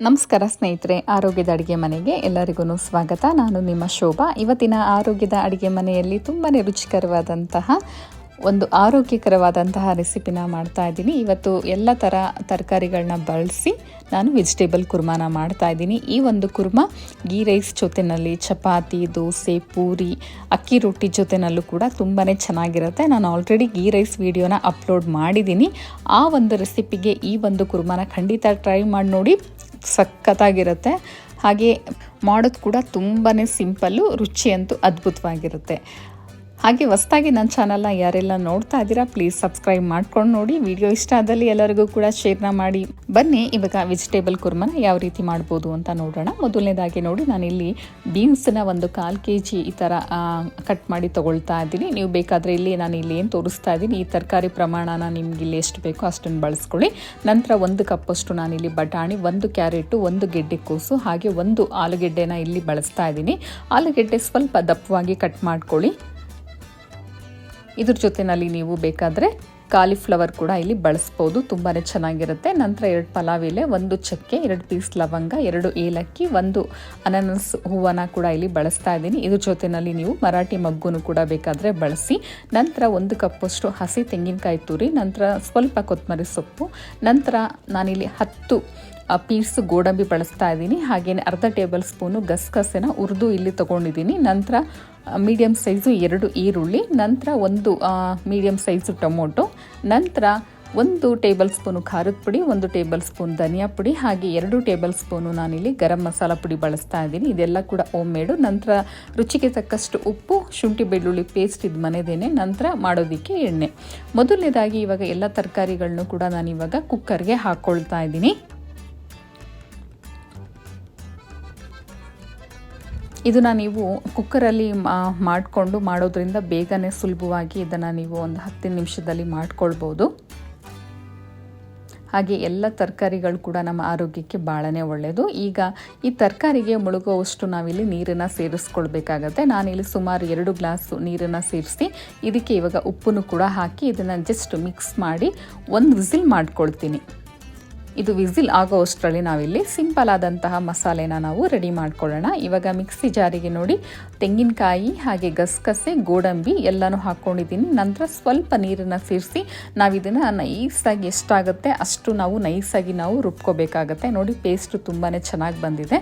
ನಮಸ್ಕಾರ ಸ್ನೇಹಿತರೆ, ಆರೋಗ್ಯದ ಅಡುಗೆ ಮನೆಗೆ ಎಲ್ಲರಿಗೂ ಸ್ವಾಗತ. ನಾನು ನಿಮ್ಮ ಶೋಭಾ. ಇವತ್ತಿನ ಆರೋಗ್ಯದ ಅಡುಗೆ ಮನೆಯಲ್ಲಿ ತುಂಬಾ ರುಚಿಕರವಾದಂತಹ, ಒಂದು ಆರೋಗ್ಯಕರವಾದಂತಹ ರೆಸಿಪಿನ ಮಾಡ್ತಾ ಇದ್ದೀನಿ. ಇವತ್ತು ಎಲ್ಲ ಥರ ತರಕಾರಿಗಳನ್ನ ಬಳಸಿ ನಾನು ವೆಜಿಟೇಬಲ್ ಕುರ್ಮಾನ ಮಾಡ್ತಾ ಇದ್ದೀನಿ. ಈ ಒಂದು ಕುರ್ಮ ಗೀ ರೈಸ್ ಜೊತೆನಲ್ಲಿ ಚಪಾತಿ, ದೋಸೆ, ಪೂರಿ, ಅಕ್ಕಿ ರೊಟ್ಟಿ ಜೊತೆನಲ್ಲೂ ಕೂಡ ತುಂಬಾ ಚೆನ್ನಾಗಿರುತ್ತೆ. ನಾನು ಆಲ್ರೆಡಿ ಗೀ ರೈಸ್ ವಿಡಿಯೋನ ಅಪ್ಲೋಡ್ ಮಾಡಿದ್ದೀನಿ. ಆ ಒಂದು ರೆಸಿಪಿಗೆ ಈ ಒಂದು ಕುರ್ಮಾನ ಖಂಡಿತ ಟ್ರೈ ಮಾಡಿ ನೋಡಿ. ಸಖತ್ತಾಗಿರುತ್ತೆ. ಹಾಗೆ ಮಾಡೋದು ಕೂಡ ತುಂಬಾ ಸಿಂಪಲ್ಲು ರುಚಿ ಅಂತೂ ಅದ್ಭುತವಾಗಿರುತ್ತೆ. ಹಾಗೆ ಹೊಸ್ದಾಗಿ ನನ್ನ ಚಾನಲ್ನ ಯಾರೆಲ್ಲ ನೋಡ್ತಾ ಇದ್ದೀರಾ ಪ್ಲೀಸ್ ಸಬ್ಸ್ಕ್ರೈಬ್ ಮಾಡ್ಕೊಂಡು ನೋಡಿ. ವಿಡಿಯೋ ಇಷ್ಟ ಆದಲ್ಲಿ ಎಲ್ಲರಿಗೂ ಕೂಡ ಶೇರ್ನ ಮಾಡಿ. ಬನ್ನಿ, ಇವಾಗ ವೆಜಿಟೇಬಲ್ ಕುರ್ಮನ ಯಾವ ರೀತಿ ಮಾಡ್ಬೋದು ಅಂತ ನೋಡೋಣ. ಮೊದಲನೇದಾಗಿ ನೋಡಿ, ನಾನಿಲ್ಲಿ ಬೀನ್ಸ್ನ ಒಂದು ಕಾಲು ಕೆ ಜಿ ಈ ಥರ ಕಟ್ ಮಾಡಿ ತೊಗೊಳ್ತಾ ಇದ್ದೀನಿ. ನೀವು ಬೇಕಾದರೆ ಇಲ್ಲಿ ನಾನು ಇಲ್ಲಿ ಏನು ತೋರಿಸ್ತಾ ಇದ್ದೀನಿ, ಈ ತರಕಾರಿ ಪ್ರಮಾಣನ ನಿಮ್ಗೆ ಇಲ್ಲಿ ಎಷ್ಟು ಬೇಕೋ ಅಷ್ಟನ್ನು ಬಳಸ್ಕೊಳ್ಳಿ. ನಂತರ ಒಂದು ಕಪ್ಪಷ್ಟು ನಾನಿಲ್ಲಿ ಬಟಾಣಿ, ಒಂದು ಕ್ಯಾರೆಟು, ಒಂದು ಗೆಡ್ಡೆ ಕೋಸು, ಹಾಗೆ ಒಂದು ಆಲೂಗೆಡ್ಡೆನ ಇಲ್ಲಿ ಬಳಸ್ತಾ ಇದ್ದೀನಿ. ಆಲೂಗೆಡ್ಡೆ ಸ್ವಲ್ಪ ದಪ್ಪವಾಗಿ ಕಟ್ ಮಾಡ್ಕೊಳ್ಳಿ. ಇದ್ರ ಜೊತೆಯಲ್ಲಿ ನೀವು ಬೇಕಾದರೆ ಕಾಲಿಫ್ಲವರ್ ಕೂಡ ಇಲ್ಲಿ ಬಳಸ್ಬೋದು. ತುಂಬಾ ಚೆನ್ನಾಗಿರುತ್ತೆ. ನಂತರ ಎರಡು ಪಲಾವ್ ಎಲೆ ಒಂದು ಚಕ್ಕೆ, ಎರಡು ಪೀಸ್ ಲವಂಗ, ಎರಡು ಏಲಕ್ಕಿ, ಒಂದು ಅನಾನಸ್ ಹೂವನ್ನ ಕೂಡ ಇಲ್ಲಿ ಬಳಸ್ತಾ ಇದ್ದೀನಿ. ಇದ್ರ ಜೊತೆಯಲ್ಲಿ ನೀವು ಮರಾಠಿ ಮಗ್ಗುನು ಕೂಡ ಬೇಕಾದರೆ ಬಳಸಿ. ನಂತರ ಒಂದು ಕಪ್ಪಷ್ಟು ಹಸಿ ತೆಂಗಿನಕಾಯಿ ತುರಿ, ನಂತರ ಸ್ವಲ್ಪ ಕೊತ್ತಂಬರಿ ಸೊಪ್ಪು, ನಂತರ ನಾನಿಲ್ಲಿ ಹತ್ತು ಪೀಸ್ ಗೋಡಂಬಿ ಬಳಸ್ತಾ ಇದ್ದೀನಿ. ಹಾಗೆಯೇ ಅರ್ಧ ಟೇಬಲ್ ಸ್ಪೂನು ಗಸಗಸೆನ ಹುರಿದು ಇಲ್ಲಿ ತೊಗೊಂಡಿದ್ದೀನಿ. ನಂತರ ಮೀಡಿಯಮ್ ಸೈಜು ಎರಡು ಈರುಳ್ಳಿ, ನಂತರ ಒಂದು ಮೀಡಿಯಮ್ ಸೈಜು ಟೊಮೊಟೊ, ನಂತರ ಒಂದು ಟೇಬಲ್ ಸ್ಪೂನು ಖಾರದ ಪುಡಿ, ಒಂದು ಟೇಬಲ್ ಸ್ಪೂನ್ ಧನಿಯಾ ಪುಡಿ, ಹಾಗೆ ಎರಡು ಟೇಬಲ್ ಸ್ಪೂನು ನಾನಿಲ್ಲಿ ಗರಂ ಮಸಾಲ ಪುಡಿ ಬಳಸ್ತಾ ಇದ್ದೀನಿ. ಇದೆಲ್ಲ ಕೂಡ ಓಮ್ ಮೇಡು ನಂತರ ರುಚಿಗೆ ತಕ್ಕಷ್ಟು ಉಪ್ಪು, ಶುಂಠಿ ಬೆಳ್ಳುಳ್ಳಿ ಪೇಸ್ಟ್ ಇದು ಮನೆದೇನೆ. ನಂತರ ಮಾಡೋದಕ್ಕೆ ಎಣ್ಣೆ. ಮೊದಲನೇದಾಗಿ ಇವಾಗ ಎಲ್ಲ ತರಕಾರಿಗಳನ್ನು ಕೂಡ ನಾನು ಇವಾಗ ಕುಕ್ಕರ್ಗೆ ಹಾಕ್ಕೊಳ್ತಾ ಇದ್ದೀನಿ. ಇದನ್ನು ನೀವು ಕುಕ್ಕರಲ್ಲಿ ಮಾಡಿಕೊಂಡು ಮಾಡೋದ್ರಿಂದ ಬೇಗನೆ ಸುಲಭವಾಗಿ ಇದನ್ನು ನೀವು ಒಂದು ಹತ್ತು ನಿಮಿಷದಲ್ಲಿ ಮಾಡ್ಕೊಳ್ಬೋದು. ಹಾಗೆ ಎಲ್ಲ ತರಕಾರಿಗಳು ಕೂಡ ನಮ್ಮ ಆರೋಗ್ಯಕ್ಕೆ ಭಾಳನೇ ಒಳ್ಳೆಯದು ಈಗ ಈ ತರಕಾರಿಗೆ ಮುಳುಗುವಷ್ಟು ನಾವಿಲ್ಲಿ ನೀರನ್ನು ಸೇರಿಸ್ಕೊಳ್ಬೇಕಾಗತ್ತೆ. ನಾನಿಲ್ಲಿ ಸುಮಾರು ಎರಡು ಗ್ಲಾಸು ನೀರನ್ನು ಸೇರಿಸಿ ಇದಕ್ಕೆ ಇವಾಗ ಉಪ್ಪನ್ನು ಕೂಡ ಹಾಕಿ ಇದನ್ನು ಜಸ್ಟ್ ಮಿಕ್ಸ್ ಮಾಡಿ ಒಂದು ವಿಸಿಲ್ ಮಾಡ್ಕೊಳ್ತೀನಿ. ಇದು ವಿಸಿಲ್ ಆಗೋ ಅಷ್ಟರಲ್ಲಿ ನಾವಿಲ್ಲಿ ಸಿಂಪಲ್ ಆದಂತಹ ಮಸಾಲೆನ ನಾವು ರೆಡಿ ಮಾಡ್ಕೊಳ್ಳೋಣ. ಇವಾಗ ಮಿಕ್ಸಿ ಜಾರಿಗೆ ನೋಡಿ, ತೆಂಗಿನಕಾಯಿ ಹಾಗೆ ಗಸಗಸೆ, ಗೋಡಂಬಿ ಎಲ್ಲನೂ ಹಾಕ್ಕೊಂಡಿದ್ದೀನಿ ನಂತರ ಸ್ವಲ್ಪ ನೀರನ್ನು ಸೇರಿಸಿ ನಾವು ಇದನ್ನು ನೈಸಾಗಿ ಎಷ್ಟಾಗುತ್ತೆ ಅಷ್ಟು ನಾವು ನೈಸಾಗಿ ನಾವು ರುಬ್ಕೋಬೇಕಾಗತ್ತೆ. ನೋಡಿ ಪೇಸ್ಟು ತುಂಬಾ ಚೆನ್ನಾಗಿ ಬಂದಿದೆ.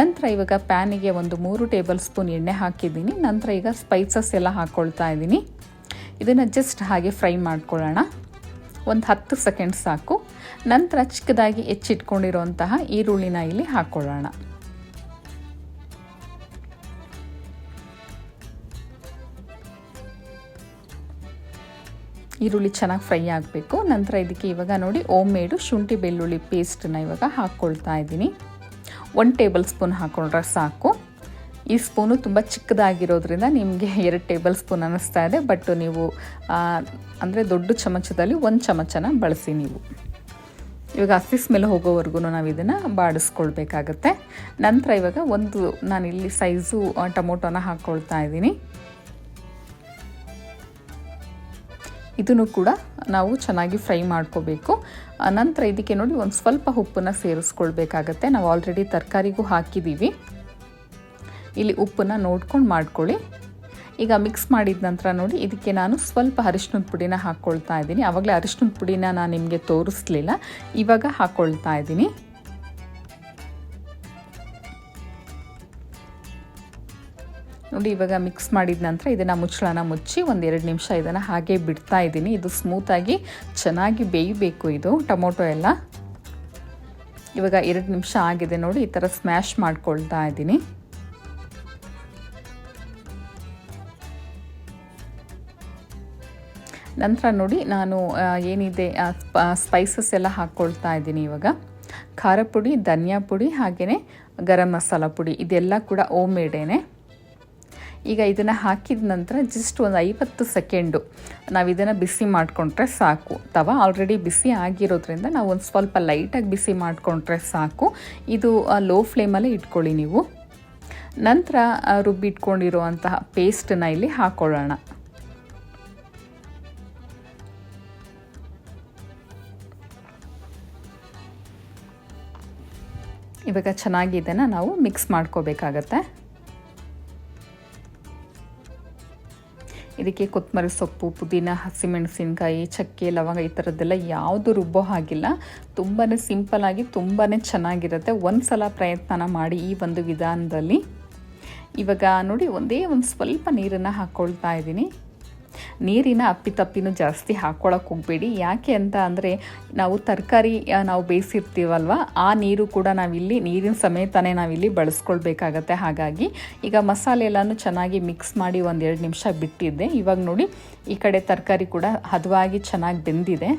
ನಂತರ ಇವಾಗ ಪ್ಯಾನಿಗೆ ಒಂದು ಮೂರು ಟೇಬಲ್ ಸ್ಪೂನ್ ಎಣ್ಣೆ ಹಾಕಿದ್ದೀನಿ. ನಂತರ ಈಗ ಸ್ಪೈಸಸ್ ಎಲ್ಲ ಹಾಕ್ಕೊಳ್ತಾ ಇದ್ದೀನಿ. ಇದನ್ನು ಜಸ್ಟ್ ಹಾಗೆ ಫ್ರೈ ಮಾಡ್ಕೊಳ್ಳೋಣ. ಒಂದು ಹತ್ತು ಸೆಕೆಂಡ್ ಸಾಕು. ನಂತರ ಚಿಕ್ಕದಾಗಿ ಹೆಚ್ಚಿಟ್ಕೊಂಡಿರುವಂತಹ ಈರುಳ್ಳಿನ ಇಲ್ಲಿ ಹಾಕ್ಕೊಳ್ಳೋಣ ಈರುಳ್ಳಿ ಚೆನ್ನಾಗಿ ಫ್ರೈ ಆಗಬೇಕು. ನಂತರ ಇದಕ್ಕೆ ಇವಾಗ ನೋಡಿ ಓಮ್ ಮೇಡು ಶುಂಠಿ ಬೆಳ್ಳುಳ್ಳಿ ಪೇಸ್ಟನ್ನ ಇವಾಗ ಹಾಕ್ಕೊಳ್ತಾ ಇದ್ದೀನಿ. ಒನ್ ಟೇಬಲ್ ಸ್ಪೂನ್ ಹಾಕ್ಕೊಂಡ್ರೆ ಸಾಕು. ಈ ಸ್ಪೂನು ತುಂಬ ಚಿಕ್ಕದಾಗಿರೋದ್ರಿಂದ ನಿಮಗೆ ಎರಡು ಟೇಬಲ್ ಸ್ಪೂನ್ ಅನ್ನಿಸ್ತಾ ಇದೆ. ಬಟ್ ನೀವು ಅಂದರೆ ದೊಡ್ಡ ಚಮಚದಲ್ಲಿ ಒಂದು ಚಮಚನ ಬಳಸಿ ನೀವು. ಇವಾಗ ಹಸಿ ಸ್ಮೆಲ್ ಹೋಗೋವರೆಗೂ ನಾವು ಇದನ್ನು ಬಾಡಿಸ್ಕೊಳ್ಬೇಕಾಗತ್ತೆ. ನಂತರ ಇವಾಗ ಒಂದು ನಾನಿಲ್ಲಿ ಸೈಜು ಟೊಮೊಟೊನ ಹಾಕ್ಕೊಳ್ತಾ ಇದ್ದೀನಿ. ಇದನ್ನು ಕೂಡ ನಾವು ಚೆನ್ನಾಗಿ ಫ್ರೈ ಮಾಡ್ಕೋಬೇಕು. ನಂತರ ಇದಕ್ಕೆ ನೋಡಿ ಒಂದು ಸ್ವಲ್ಪ ಉಪ್ಪನ್ನು ಸೇರಿಸ್ಕೊಳ್ಬೇಕಾಗತ್ತೆ. ನಾವು ಆಲ್ರೆಡಿ ತರಕಾರಿಗೂ ಹಾಕಿದ್ದೀವಿ ಇಲ್ಲಿ ಉಪ್ಪನ್ನು ನೋಡ್ಕೊಂಡು ಮಾಡ್ಕೊಳ್ಳಿ. ಈಗ ಮಿಕ್ಸ್ ಮಾಡಿದ ನಂತರ ನೋಡಿ, ಇದಕ್ಕೆ ನಾನು ಸ್ವಲ್ಪ ಅರಿಶಿನದ ಪುಡಿನ ಹಾಕ್ಕೊಳ್ತಾ ಇದ್ದೀನಿ. ಆವಾಗಲೇ ಅರಿಶಿನದ ಪುಡಿನ ನಾನು ನಿಮಗೆ ತೋರಿಸ್ಲಿಲ್ಲ. ಇವಾಗ ಹಾಕ್ಕೊಳ್ತಾ ಇದ್ದೀನಿ. ನೋಡಿ, ಇವಾಗ ಮಿಕ್ಸ್ ಮಾಡಿದ ನಂತರ ಇದನ್ನು ಮುಚ್ಚಳನ ಮುಚ್ಚಿ ಒಂದು ಎರಡು ನಿಮಿಷ ಇದನ್ನು ಹಾಗೆ ಬಿಡ್ತಾ ಇದ್ದೀನಿ. ಇದು ಸ್ಮೂತಾಗಿ ಚೆನ್ನಾಗಿ ಬೇಯಬೇಕು ಇದು, ಟೊಮೊಟೊ ಎಲ್ಲ. ಇವಾಗ ಎರಡು ನಿಮಿಷ ಆಗಿದೆ ನೋಡಿ, ಈ ಥರ ಸ್ಮ್ಯಾಶ್ ಮಾಡ್ಕೊಳ್ತಾ ಇದ್ದೀನಿ. ನಂತರ ನೋಡಿ ನಾನು ಏನಿದೆ ಸ್ಪೈಸಸ್ ಎಲ್ಲ ಹಾಕ್ಕೊಳ್ತಾ ಇದ್ದೀನಿ ಇವಾಗ. ಖಾರ ಪುಡಿ, ಧನಿಯಾ ಪುಡಿ, ಹಾಗೆಯೇ ಗರಂ ಮಸಾಲ ಪುಡಿ, ಇದೆಲ್ಲ ಕೂಡ ಓಮ್ ಮೇಡೇನೆ ಈಗ ಇದನ್ನು ಹಾಕಿದ ನಂತರ ಜಸ್ಟ್ ಒಂದು ಐವತ್ತು ಸೆಕೆಂಡು ನಾವು ಇದನ್ನು ಬಿಸಿ ಮಾಡಿಕೊಂಡ್ರೆ ಸಾಕು. ತವಾ ಆಲ್ರೆಡಿ ಬಿಸಿ ಆಗಿರೋದ್ರಿಂದ ನಾವು ಒಂದು ಸ್ವಲ್ಪ ಲೈಟಾಗಿ ಬಿಸಿ ಮಾಡಿಕೊಂಡ್ರೆ ಸಾಕು. ಇದು ಲೋ ಫ್ಲೇಮಲ್ಲೇ ಇಟ್ಕೊಳ್ಳಿ ನೀವು. ನಂತರ ರುಬ್ಬಿಟ್ಕೊಂಡಿರುವಂತಹ ಪೇಸ್ಟನ್ನ ಇಲ್ಲಿ ಹಾಕ್ಕೊಳ್ಳೋಣ ಇವಾಗ ಚೆನ್ನಾಗಿ ಇದನ್ನು ನಾವು ಮಿಕ್ಸ್ ಮಾಡ್ಕೋಬೇಕಾಗತ್ತೆ. ಇದಕ್ಕೆ ಕೊತ್ತಂಬರಿ ಸೊಪ್ಪು, ಪುದೀನ, ಹಸಿಮೆಣಸಿನ್ಕಾಯಿ, ಚಕ್ಕೆ, ಲವಂಗ ಈ ಥರದ್ದೆಲ್ಲ ಯಾವುದು ರುಬ್ಬೋ ಹಾಗಿಲ್ಲ. ತುಂಬಾ ಸಿಂಪಲಾಗಿ ತುಂಬಾ ಚೆನ್ನಾಗಿರುತ್ತೆ. ಒಂದು ಸಲ ಪ್ರಯತ್ನ ಮಾಡಿ ಈ ಒಂದು ವಿಧಾನದಲ್ಲಿ. ಇವಾಗ ನೋಡಿ ಒಂದೇ ಒಂದು ಸ್ವಲ್ಪ ನೀರನ್ನು ಹಾಕ್ಕೊಳ್ತಾ ಇದ್ದೀನಿ. ನೀರಿನ ಅಪ್ಪಿತಪ್ಪಿನೂ ಜಾಸ್ತಿ ಹಾಕ್ಕೊಳಕ್ಕೆ ಹೋಗಬೇಡಿ. ಯಾಕೆ ಅಂತ ಅಂದರೆ ನಾವು ತರಕಾರಿ ನಾವು ಬೇಯಿಸಿರ್ತೀವಲ್ವ, ಆ ನೀರು ಕೂಡ ನಾವಿಲ್ಲಿ, ನೀರಿನ ಸಮೇತನೇ ನಾವಿಲ್ಲಿ ಬಳಸ್ಕೊಳ್ಬೇಕಾಗತ್ತೆ. ಹಾಗಾಗಿ ಈಗ ಮಸಾಲೆ ಎಲ್ಲನೂ ಚೆನ್ನಾಗಿ ಮಿಕ್ಸ್ ಮಾಡಿ ಒಂದೆರಡು ನಿಮಿಷ ಬಿಟ್ಟಿದ್ದೆ. ಇವಾಗ ನೋಡಿ, ಈ ಕಡೆ ತರಕಾರಿ ಕೂಡ ಹದವಾಗಿ ಚೆನ್ನಾಗಿ ಬೆಂದಿದೆ.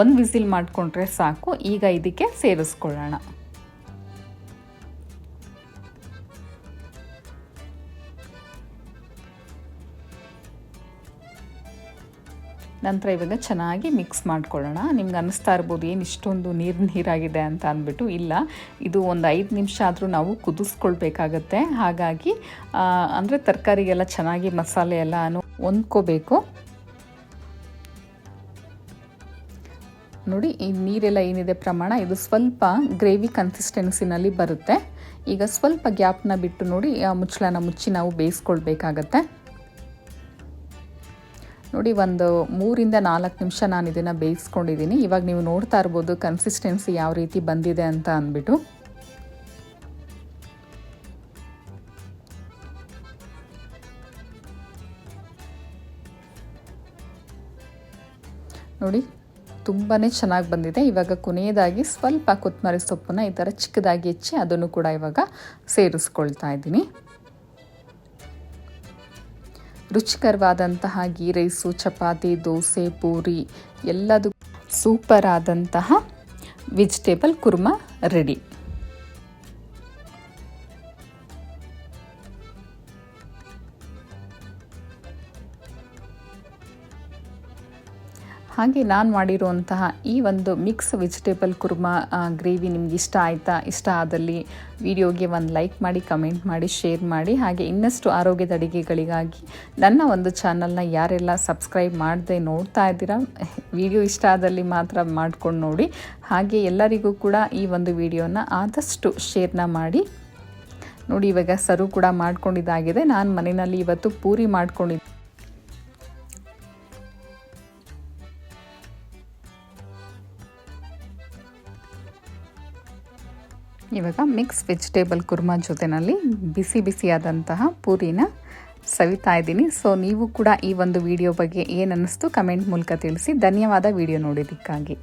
ಒಂದು ವಿಸಿಲ್ ಮಾಡಿಕೊಂಡ್ರೆ ಸಾಕು. ಈಗ ಇದಕ್ಕೆ ಸೇರಿಸ್ಕೊಳ್ಳೋಣ. ನಂತರ ಇವಾಗ ಚೆನ್ನಾಗಿ ಮಿಕ್ಸ್ ಮಾಡ್ಕೊಳ್ಳೋಣ. ನಿಮ್ಗೆ ಅನ್ನಿಸ್ತಾ ಇರ್ಬೋದು ಏನು ಇಷ್ಟೊಂದು ನೀರು ನೀರಾಗಿದೆ ಅಂತ ಅಂದ್ಬಿಟ್ಟು. ಇಲ್ಲ, ಇದು ಒಂದು ಐದು ನಿಮಿಷ ಆದರೂ ನಾವು ಕುದಿಸ್ಕೊಳ್ಬೇಕಾಗತ್ತೆ. ಹಾಗಾಗಿ ಅಂದರೆ ತರಕಾರಿಗೆಲ್ಲ ಚೆನ್ನಾಗಿ ಮಸಾಲೆ ಎಲ್ಲ ಹೊಂದ್ಕೋಬೇಕು. ನೋಡಿ, ಈ ನೀರೆಲ್ಲ ಏನಿದೆ ಪ್ರಮಾಣ? ಇದು ಸ್ವಲ್ಪ ಗ್ರೇವಿ ಕನ್ಸಿಸ್ಟೆನ್ಸಿನಲ್ಲಿ ಬರುತ್ತೆ. ಈಗ ಸ್ವಲ್ಪ ಗ್ಯಾಪ್ನ ಬಿಟ್ಟು ನೋಡಿ ಮುಚ್ಚಳನ ಮುಚ್ಚಿ ನಾವು ಬೇಯಿಸ್ಕೊಳ್ಬೇಕಾಗತ್ತೆ. ನೋಡಿ, ಒಂದು ಮೂರಿಂದ ನಾಲ್ಕು ನಿಮಿಷ ನಾನು ಇದನ್ನು ಬೇಯಿಸ್ಕೊಂಡಿದ್ದೀನಿ. ಇವಾಗ ನೀವು ನೋಡ್ತಾ ಇರ್ಬೋದು ಕನ್ಸಿಸ್ಟೆನ್ಸಿ ಯಾವ ರೀತಿ ಬಂದಿದೆ ಅಂತ ಅಂದ್ಬಿಟ್ಟು. ನೋಡಿ ತುಂಬಾ ಚೆನ್ನಾಗಿ ಬಂದಿದೆ. ಇವಾಗ ಕೊನೆಯದಾಗಿ ಸ್ವಲ್ಪ ಕೊತ್ತಂಬರಿ ಸೊಪ್ಪನ್ನು ಈ ಥರ ಚಿಕ್ಕದಾಗಿ ಹೆಚ್ಚಿ ಅದನ್ನು ಕೂಡ ಇವಾಗ ಸೇರಿಸ್ಕೊಳ್ತಾ ಇದ್ದೀನಿ. ರುಚಿಕರವಾದಂತಹ ಗೀ ರೈಸು ಚಪಾತಿ ದೋಸೆ ಪೂರಿ ಎಲ್ಲದು ಸೂಪರ್ ಆದಂತಹ ವೆಜಿಟೇಬಲ್ ಕುರ್ಮಾ ರೆಡಿ ಹಾಗೆ ನಾನು ಮಾಡಿರುವಂತಹ ಈ ಒಂದು ಮಿಕ್ಸ್ ವೆಜಿಟೇಬಲ್ ಕುರ್ಮಾ ಗ್ರೇವಿ ನಿಮ್ಗೆ ಇಷ್ಟ ಆಯಿತಾ? ಇಷ್ಟ ಆದಲ್ಲಿ ವಿಡಿಯೋಗೆ ಒಂದು ಲೈಕ್ ಮಾಡಿ ಕಮೆಂಟ್ ಮಾಡಿ ಶೇರ್ ಮಾಡಿ, ಹಾಗೆ ಇನ್ನಷ್ಟು ಆರೋಗ್ಯದ ಅಡುಗೆಗಳಿಗಾಗಿ ನನ್ನ ಒಂದು ಚಾನಲ್ನ ಯಾರೆಲ್ಲ ಸಬ್ಸ್ಕ್ರೈಬ್ ಮಾಡದೆ ನೋಡ್ತಾ ಇದ್ದೀರಾ ವಿಡಿಯೋ ಇಷ್ಟ ಆದಲ್ಲಿ ಮಾತ್ರ ಮಾಡ್ಕೊಂಡು ನೋಡಿ. ಹಾಗೆ ಎಲ್ಲರಿಗೂ ಕೂಡ ಈ ಒಂದು ವಿಡಿಯೋನ ಆದಷ್ಟು ಶೇರ್ನ ಮಾಡಿ. ನೋಡಿ ಇವಾಗ ಸರು ಕೂಡ ಮಾಡ್ಕೊಂಡಿದ್ದಾಗಿದೆ. ನಾನು ಮನೆಯಲ್ಲಿ ಇವತ್ತು ಪೂರಿ ಮಾಡ್ಕೊಂಡಿದ್ದೆ. ಇವಾಗ ಮಿಕ್ಸ್ ವೆಜಿಟೇಬಲ್ ಕುರ್ಮಾ ಜೊತೆಯಲ್ಲಿ ಬಿಸಿ ಬಿಸಿಯಾದಂತಹ ಪೂರಿನ ಸವಿತಾ ಇದ್ದೀನಿ. ಸೊ ನೀವು ಕೂಡ ಈ ಒಂದು ವಿಡಿಯೋ ಬಗ್ಗೆ ಏನನ್ನಿಸ್ತು ಕಮೆಂಟ್ ಮೂಲಕ ತಿಳಿಸಿ. ಧನ್ಯವಾದ ವಿಡಿಯೋ ನೋಡಿದ್ದಕ್ಕಾಗಿ.